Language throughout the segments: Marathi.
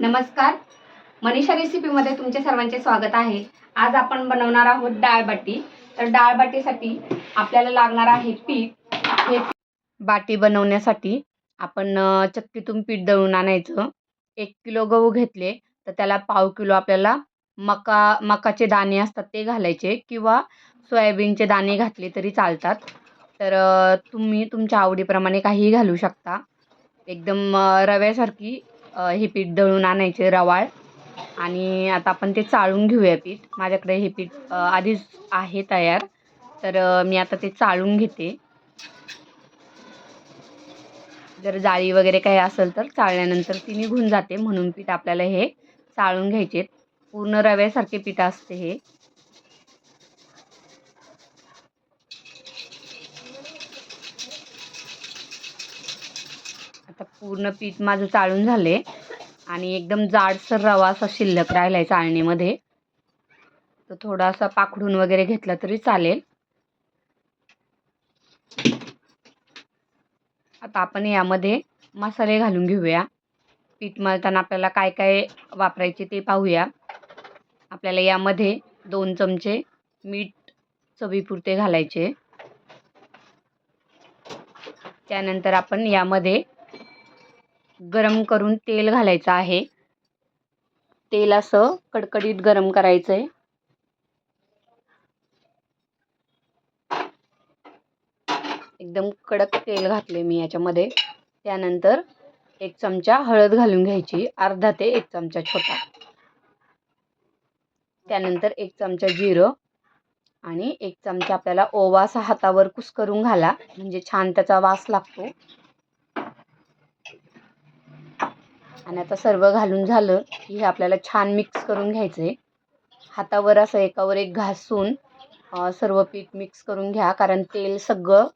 नमस्कार. मनीषा रेसिपीमध्ये तुमचे सर्वांचे स्वागत आहे. आज आपण बनवणार आहोत डाळबाटी तर डाळबाटीसाठी आपल्याला लागणार आहे पीठ. हे बाटी बनवण्यासाठी आपण चक्कीतून पीठ दळून आणायचं. एक किलो गहू घेतले तर त्याला पाव किलो आपल्याला मका मकाचे दाणे असतात ते घालायचे किंवा सोयाबीनचे दाणे घातले तरी चालतात. तर तुम्ही तुमच्या आवडीप्रमाणे काहीही घालू शकता. एकदम रव्यासारखी हे पीठ दळून आणायचे रवाळ. आणि आता आपण ते चाळून घेऊया पीठ. माझ्याकडे हे पीठ आधीच आहे तयार. तर मी आता ते चाळून घेते. जर जाळी वगैरे काही असेल तर चाळल्यानंतर ती निघून जाते. म्हणून पीठ आपल्याला हे चाळून घ्यायचे पूर्ण रव्यासारखे पीठ असते हे. पूर्ण पीठ माझं चाळून झाले आणि एकदम जाडसर रवा असा शिल्लक राहिला आहे चाळणीमध्ये. तो थोडासा पाखडून वगैरे घेतला तरी चालेल. आता आपण यामध्ये मसाले घालून घेऊया. पीठ मळताना आपल्याला काय काय वापरायचे ते पाहूया. आपल्याला यामध्ये दोन चमचे मीठ चवीपुरते घालायचे. त्यानंतर आपण यामध्ये गरम करून तेल घालायचं आहे. तेल असं कडकडीत गरम करायचं आहे एकदम कडक तेल घातले मी याच्यामध्ये. त्यानंतर एक चमचा हळद घालून घ्यायची अर्धा ते एक चमचा छोटा. त्यानंतर एक चमचा जिरं आणि एक चमचा आपल्याला ओवा असा हातावर कुस्करून घाला म्हणजे छान त्याचा वास लागतो. आणि आता सर्व घालून झालं की हे आपल्याला छान मिक्स करून घ्यायचं आहे हातावर असं एकावर एक घासून सर्व पीठ मिक्स करून घ्या. कारण तेल सगळं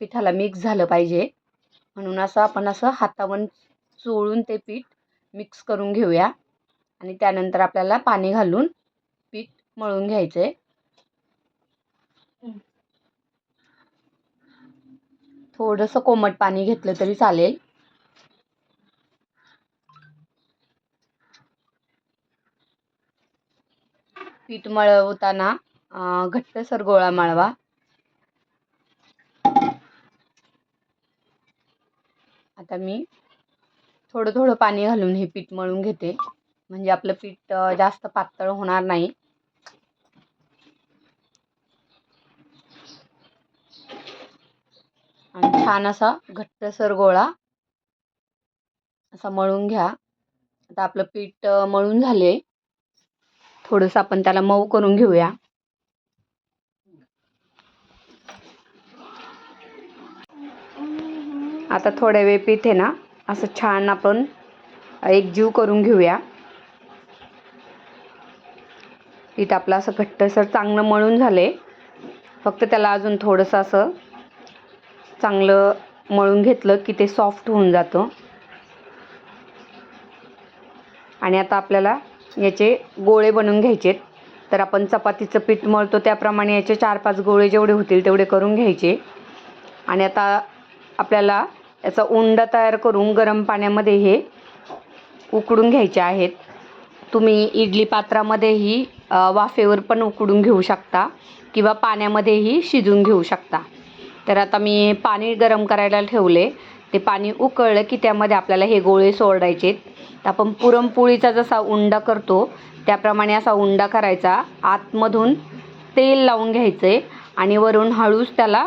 पिठाला मिक्स झालं पाहिजे. म्हणून असं आपण असं हातावर चोळून ते पीठ मिक्स करून घेऊया. आणि त्यानंतर आपल्याला पाणी घालून पीठ मळून घ्यायचं आहे थोडंसं कोमट पाणी घेतलं तरी चालेल. पीठ मळवताना घट्टसर गोळा मळवा. आता मी थोडं थोडं पाणी घालून हे पीठ मळून घेते. म्हणजे आपलं पीठ जास्त पातळ होणार नाही. आणि छान असा घट्टसर गोळा असा मळून घ्या. आता आपलं पीठ मळून झाले. थोडंसं आपण त्याला मऊ करून घेऊया. आता थोड्या वेळ पीठ आहे ना असं छान आपण एक जीव करून घेऊया. पीठ आपलं असं घट्टसर चांगलं मळून झाले फक्त त्याला अजून थोडंसं असं चांगलं मळून घेतलं की ते सॉफ्ट होऊन जातं. आणि आता आपल्याला याचे गोळे बनवून घ्यायचेत. तर आपण चपातीचं पीठ मळतो त्याप्रमाणे याचे चार पाच गोळे जेवढे होतील तेवढे करून घ्यायचे. आणि आता आपल्याला याचा उंडा तयार करून गरम पाण्यामध्ये हे उकडून घ्यायचे आहेत. तुम्ही इडली पात्रामध्येही वाफेवर पण उकडून घेऊ शकता किंवा पाण्यामध्येही शिजून घेऊ शकता. तर आता मी पाणी गरम करायला ठेवले. ते पाणी उकळलं की त्यामध्ये आपल्याला हे गोळे सोडायचे तर आपण पुरणपोळीचा जसा उंडा करतो त्याप्रमाणे असा उंडा करायचा. आतमधून तेल लावून घ्यायचं आहे आणि वरून हळूच त्याला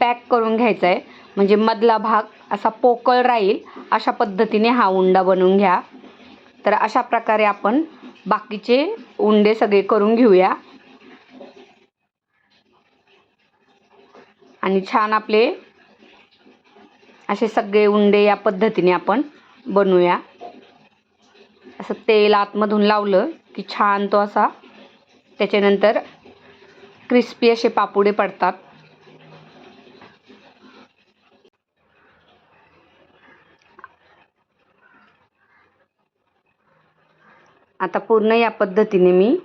पॅक करून घ्यायचा आहे म्हणजे मधला भाग असा पोकळ राहील अशा पद्धतीने हा उंडा बनवून घ्या. तर अशा प्रकारे आपण बाकीचे उंडे सगळे करून घेऊया. आणि छान आपले असे सगळे उंडे या पद्धतीने आपण बनवूया. असं तेल आतमधून लावलं की छान तो असा. त्याच्यानंतर क्रिस्पी असे पापुडे पडतात. आता पूर्ण या पद्धतीने मी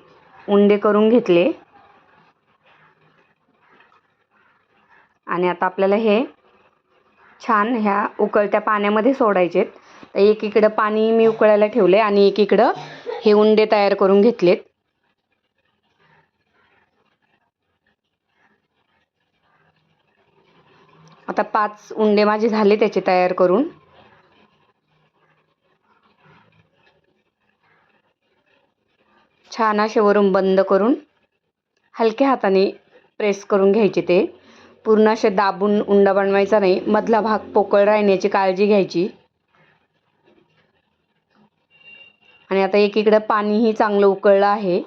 उंडे करून घेतले. आणि आता आपल्याला हे छान ह्या उकळत्या पाण्यामध्ये सोडायचेत. तर एकीकडं पाणी मी उकळायला ठेवले आणि एकीकडं हे उंडे तयार करून घेतलेत. आता पाच उंडे माझे झाले त्याचे तयार करून. छान असे वरून बंद करून हलक्या हाताने प्रेस करून घ्यायचे ते. पूर्ण असे दाबून उंडा बनवायचा नाही. मधला भाग पोकळ राहण्याची काळजी घ्यायची. आणि आता एकीकडं पाणीही चांगलं उकळलं आहे.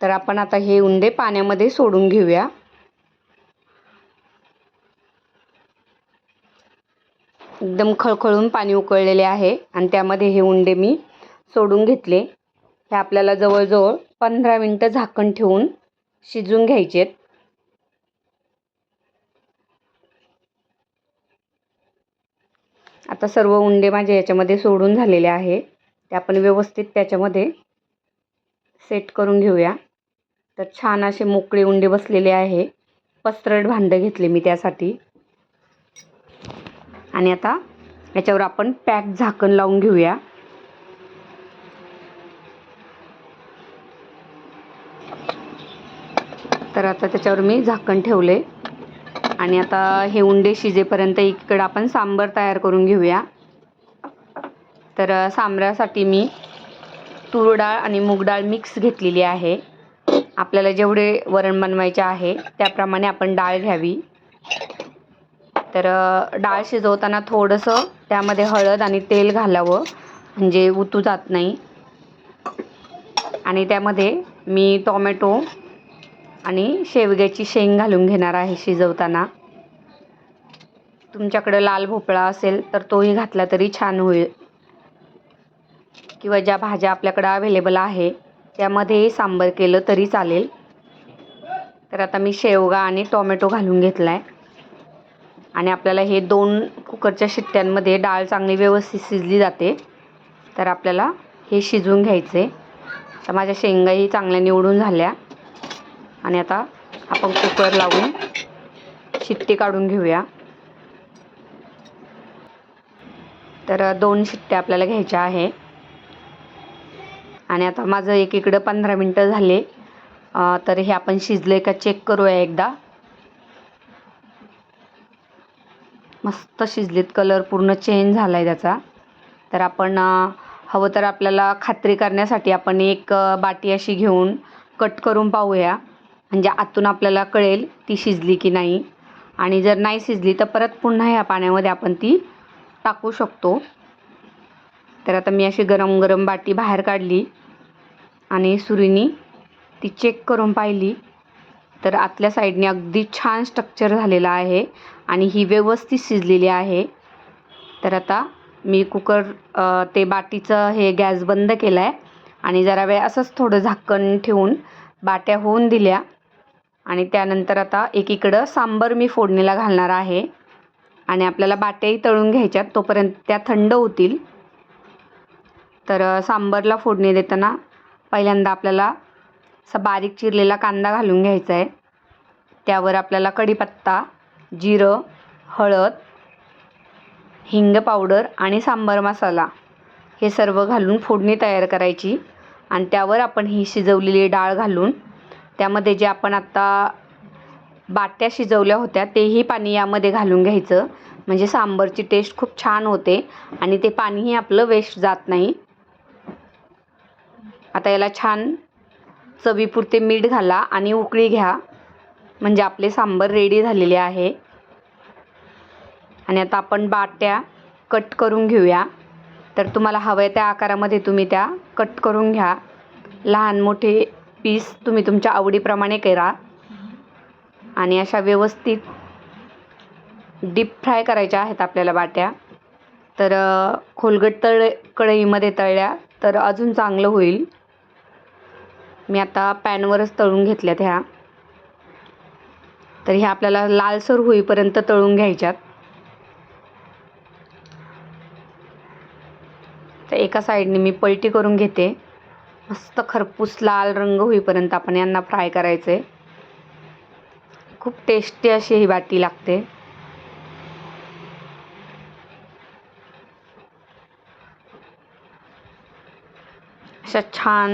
तर आपण आता हे उंडे पाण्यामध्ये सोडून घेऊया. एकदम खळखळून पाणी उकळलेले आहे आणि त्यामध्ये हे उंडे मी सोडून घेतले. हे आपल्याला जवळजवळ पंधरा मिनटं झाकण ठेवून शिजून घ्यायचेत आता सर्व उंडे माझे याच्यामध्ये सोडून झालेले आहे. ते आपण व्यवस्थित त्याच्यामध्ये सेट करून घेऊया. तर छान असे मोकळे उंडे बसलेले आहे. पसरट भांडं घेतले मी त्यासाठी. आणि आता याच्यावर आपण पॅक झाकण लावून घेऊया. तर आता त्याच्यावर मी झाकण ठेवले. आणि आता हे उंडे शिजेपर्यंत इकडं आपण सांबर तयार करून घेऊया. तर सांबरासाठी मी तूर डाळ आणि मूग डाळ मिक्स घेतलेली आहे. आपल्याला जेवढे वरण बनवायचे आहे त्याप्रमाणे आपण डाळ घ्यावी. तर डाळ शिजवताना थोडंसं त्यामध्ये हळद आणि तेल घालावं म्हणजे उतू जात नाही. आणि त्यामध्ये मी टोमॅटो आणि शेवग्याची शेंग घालून घेणार आहे शिजवताना. तुमच्याकडं लाल भोपळा असेल तर तोही घातला तरी छान होईल. किंवा ज्या भाज्या आपल्याकडं अवेलेबल आहे त्यामध्येही सांबर केलं तरी चालेल. तर आता मी शेवगा आणि टोमॅटो घालून घेतला आहे आणि आपल्याला हे दोन कुकरच्या शिट्ट्यांमध्ये डाळ चांगली व्यवस्थित शिजली जाते. तर आपल्याला हे शिजवून घ्यायचे तर माझ्या शेंगाही चांगल्या निवडून झाल्या. आणि आता आपण कुकर लावून शिट्टी काढून घेऊया. तर दोन शिट्ट्या आपल्याला घ्यायच्या आहे. आणि आता माझं एक इकडं पंधरा मिनटं झाले. तर हे आपण शिजले का चेक करूया एकदा. मस्त शिजलेत कलर पूर्ण चेंज झाला आहे त्याचा. तर आपण हवं तर आपल्याला खात्री करण्यासाठी आपण एक बाटी अशी घेऊन कट करून पाहूया. म्हणजे आतून आपल्याला कळेल ती शिजली की नाही. आणि जर नाही शिजली तर परत पुन्हा ह्या पाण्यामध्ये आपण ती टाकू शकतो. तर आता मी अशी गरम गरम बाटी बाहेर काढली. आणि सुरीनी ती चेक करून पाहिली. तर आतल्या साईडने अगदी छान स्ट्रक्चर झालेलं आहे आणि ही व्यवस्थित शिजलेली आहे. तर आता मी कुकर ते बाटीचं हे गॅस बंद केला आहे आणि जरा वेळ असंच थोडं झाकण ठेवून बाट्या होऊन दिल्या. आणि त्यानंतर आता एकीकडं सांबर मी फोडणीला घालणार आहे आणि आपल्याला बाट्याही तळून घ्यायच्यात तोपर्यंत त्या थंड होतील. तर सांबरला फोडणी देताना पहिल्यांदा आपल्याला असा बारीक चिरलेला कांदा घालून घ्यायचा आहे त्यावर आपल्याला कढीपत्ता जिरं हळद हिंग पावडर आणि सांबर मसाला हे सर्व घालून फोडणी तयार करायची. आणि त्यावर आपण ही शिजवलेली डाळ घालून त्यामध्ये जे आपण आत्ता बाट्या शिजवल्या होत्या तेही पाणी यामध्ये घालून घ्यायचं. म्हणजे सांबरची टेस्ट खूप छान होते आणि ते पाणीही आपलं वेस्ट जात नाही. आता याला छान चवीपुरते मीठ घाला आणि उकळी घ्या. म्हणजे आपले सांबर रेडी झालेले आहे. आणि आता आपण बाट्या कट करून घेऊया. तर तुम्हाला हवं आहे त्या आकारामध्ये तुम्ही त्या कट करून घ्या. लहान मोठे पीस तुम्ही तुमच्या आवडीप्रमाणे करा. आणि अशा व्यवस्थित डीप फ्राय करायच्या आहेत आपल्याला बाट्या. तर खोलगट तळ कढईमध्ये तळल्या तर अजून चांगलं होईल. मी आता पॅनवरच तळून घेतल्यात ह्या. तर ह्या आपल्याला लालसर होईपर्यंत तळून घ्यायच्यात. तर एका साईडने मी पलटी करून घेते. मस्त खरपूस लाल रंग होईपर्यंत आपण यांना फ्राय करायचं. आहे खूप टेस्टी अशी ही बाटी लागते. अशा छान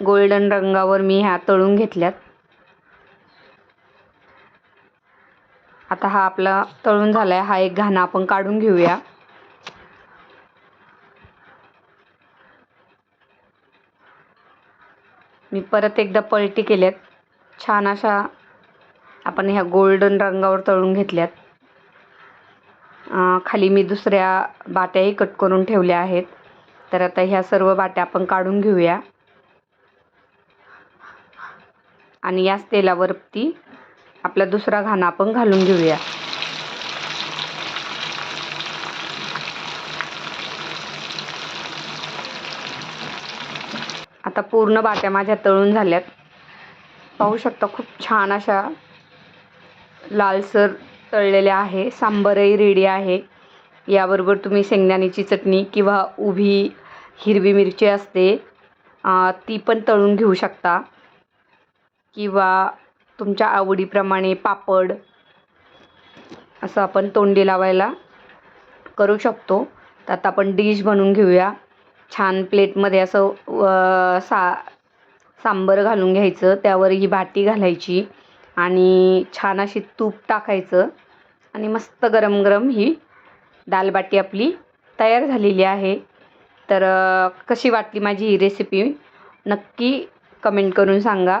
गोल्डन रंगावर मी ह्या तळून घेतल्यात. आता हा आपला तळून झालाय. हा एक घाणा आपण काढून घेऊया. मी परत एकदा पलटी केल्यात. छान अशा आपण ह्या गोल्डन रंगावर तळून घेतल्यात. खाली मी दुसऱ्या बाट्याही कट करून ठेवल्या आहेत. तर आता ह्या सर्व बाट्या आपण काढून घेऊया. आणि याच तेलावरती आपला दुसरा घाणा आपण घालून घेऊया. आता पूर्ण बाट्या माझ्या तळून झाल्यात. पाहू शकता खूप छान अशा लालसर तळलेल्या आहे. सांबरही रेडी आहे. याबरोबर तुम्ही शेंगदाण्याची चटणी किंवा उभी हिरवी मिरची असते ती पण तळून घेऊ शकता. किंवा तुमच्या आवडीप्रमाणे पापड असं आपण तोंडी लावायला करू शकतो. तर आता आपण डिश बनवून घेऊया. छान प्लेटमध्ये असं व- सा सांबर घालून घ्यायचं. त्यावर ही भाटी घालायची आणि छान अशी तूप टाकायचं. आणि मस्त गरम गरम ही दालबाटी आपली तयार झालेली आहे. तर कशी वाटली माझी ही रेसिपी नक्की कमेंट करून सांगा.